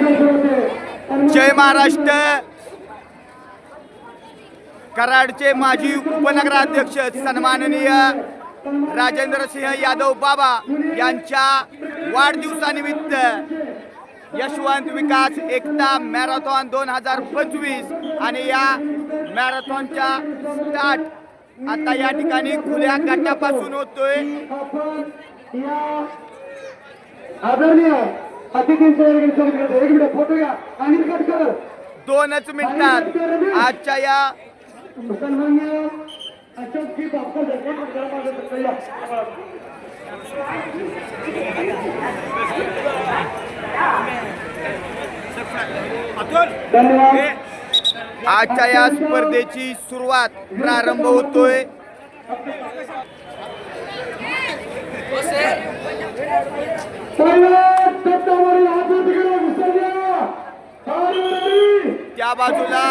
जय महाराष्ट्र. कराडचे माजी उपनगराध्यक्ष सन्माननीय राजेंद्र सिंह यादव बाबा यांच्या वाढदिवसानिमित्त यशवंत विकास एकता मॅरेथॉन दोन हजार पंचवीस आणि या मॅरेथॉनच्या स्टार्ट आता या ठिकाणी खुल्या गटापासून होतोय. दोनच मिनिटात. आजच्या या आजच्या या स्पर्धेची सुरुवात प्रारंभ होतोय. त्या बाजूला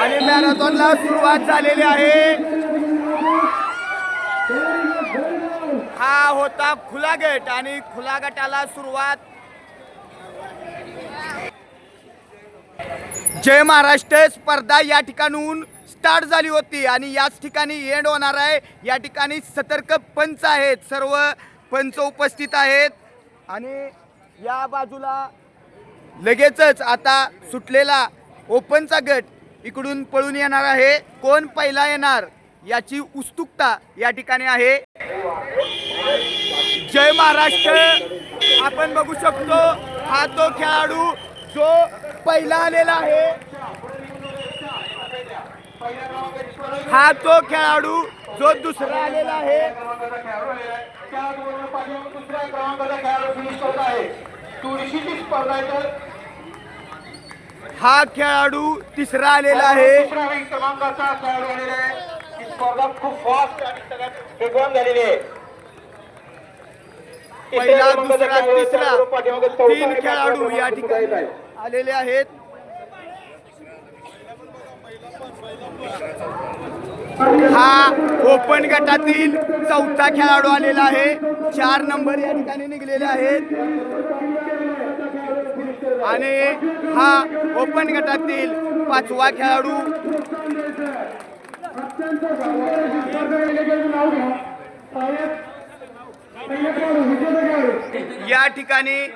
आणि मॅरेथॉनला सुरुवात झालेली आहे. हा होता खुला गट आणि खुला गटाला सुरुवात. जय महाराष्ट्र स्पर्धा या ठिकाणून स्टार्ट झाली होती आणि याच ठिकाणी एंड होणार आहे. या ठिकाणी सतर्क पंच आहेत सर्व पंच उपस्थित आहेत. आणि या बाजूला लगेचच आता सुटलेला ओपनचा गट इकडून पळून येणार आहे. कोण पहिला येणार? याची उत्सुकता या ठिकाणी आहे. जय महाराष्ट्र. आपण बघू शकतो हा तो खेळाडू जो पहिला आलेला आहे. हा तो खेळाडू जो दुसरा आलेला आहे. दुसऱ्या क्रमांकाचा खेळाडू फिनिश करत आहे तुळशीची स्पर्धा तर हा खेळाडू तिसरा आलेला आहे. क्रमांकाचा खेळाडू आलेला आहे. स्पर्धा खूप फास्ट आणि सगळ्यात वेगवान झालेली आहे. पहिला दुसरा तिसरा तीन खेळाडू या ठिकाणी. आलेले आहेत. हा ओपन गटातील चौथा खेळाडू आलेला आहे. चार नंबर या ठिकाणी निघलेले आहेत. आणि हा ओपन गटातील पाचवा खेळाडू या ठिकाणी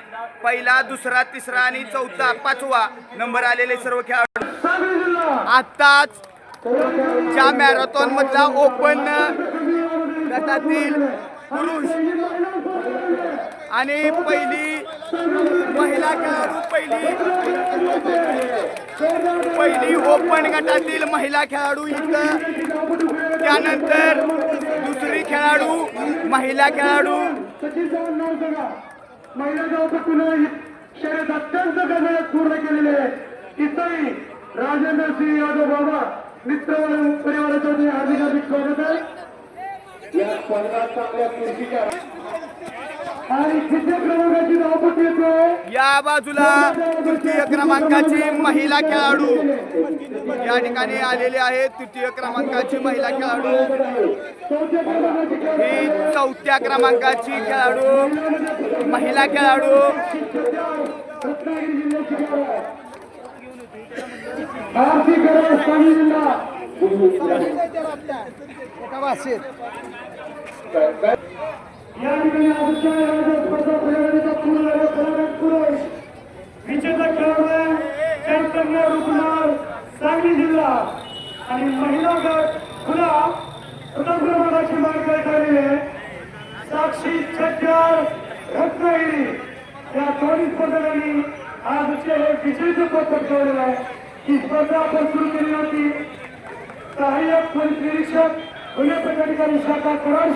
पहिला दुसरा तिसरा आणि चौथा पाचवा नंबर आलेले सर्व खेळाडू. आताच ज्या मॅरेथॉन मधला ओपन गटातील पुरुष आणि पहिली महिला खेळाडू पहिली पहिली ओपन गटातील महिला खेळाडू इथं त्यानंतर दुसरी खेळाडू महिला खेळाडू. शर्यत अत्यंत गजरात पूर्ण केलेले आहे. इथंही राजेंद्र सिंह यादव बाबा मित्र परिवाराच्या वतीने हार्दिक हार्दिक स्वागत आहे. या स्पर्धा चांगल्या खुर्चीच्या आणि किती क्रमांकाची धावपट्टी येतोय या बाजूला तृतीय क्रमांकाची महिला खेळाडू. या ठिकाणी आलेले आहेत तृतीय क्रमांकाची महिला खेळाडू. चौथ्या क्रमांकाची खेळाडू ही चौथ्या क्रमांकाची खेळाडू महिला खेळाडू. आहे जिल्हा. या ठिकाणी आजच्या स्पर्धा पूर्ण पुरुष विजेता खेळाडू चैतन्य रुग्णाल सांगली जिल्हा आणि महिला गट खुला. प्रथम क्रमांकाची मार्ग आहे. साक्षी छत्यार रत्नागिरी. या दोन्ही स्पर्धकांनी आजचे हे विजेते पदक ठेवलेलं आहे. ही स्पर्धा आपण सुरू केली होती. सहाय्यक पोलीस निरीक्षक गुन्हे प्रतिकारी शाखा कराड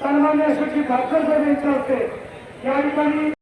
सन्मान्यासाठी भाकर जर यांच्या हस्ते या ठिकाणी